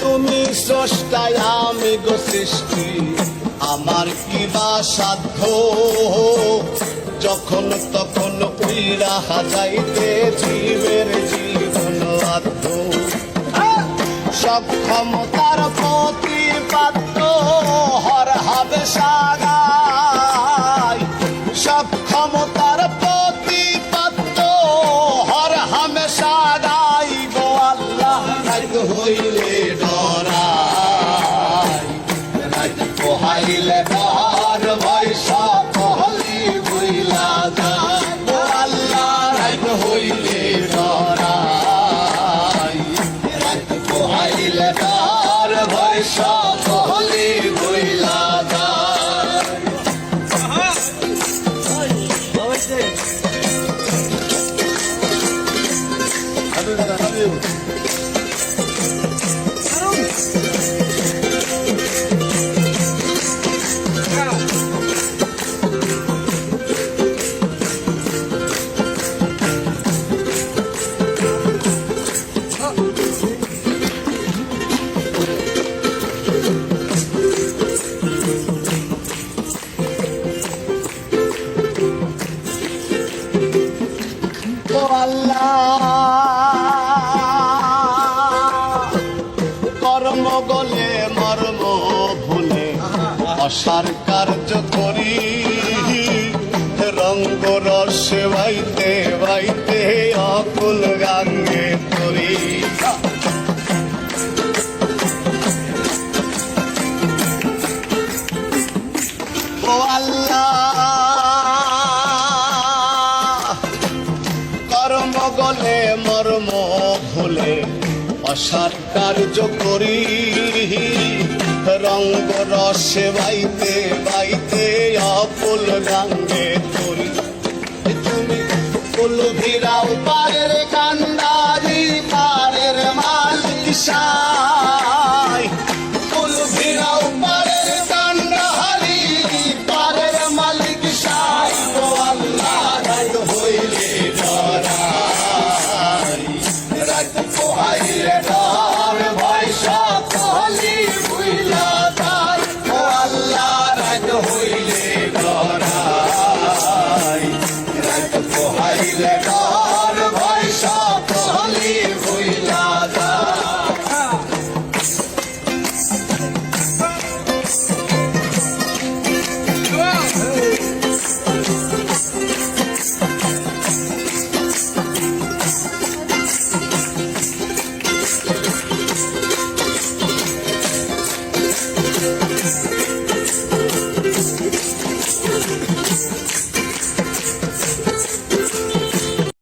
তুমি সৃষ্টি। আমার কি বা সাধ্য? যখন তখন উইরা যাইতে জীবের জীবন আধ্য সব ক্ষমতার প্রতিপাদ্য, হর হবে সাগাই হইলে ডরাই। পোহাইলে ডর ভয় সব হলি বইলা যায়। আল্লাহ রাগ হইলে ডরাই। পোহাইলে ডর ভয় অসার কার্য করি। রঙ্গ রসে বাইতে বাইতে অকুল গাঙ্গে তরি ও আল্লাহ, কর্ম গলে মর্ম ভুলে অসার কার্য করি। রঙ্গ রসে বাইতে বাইতে অপুল গাঙ্গে তুল তুমি ফুল ভিড়াও পারের ভয় সকলি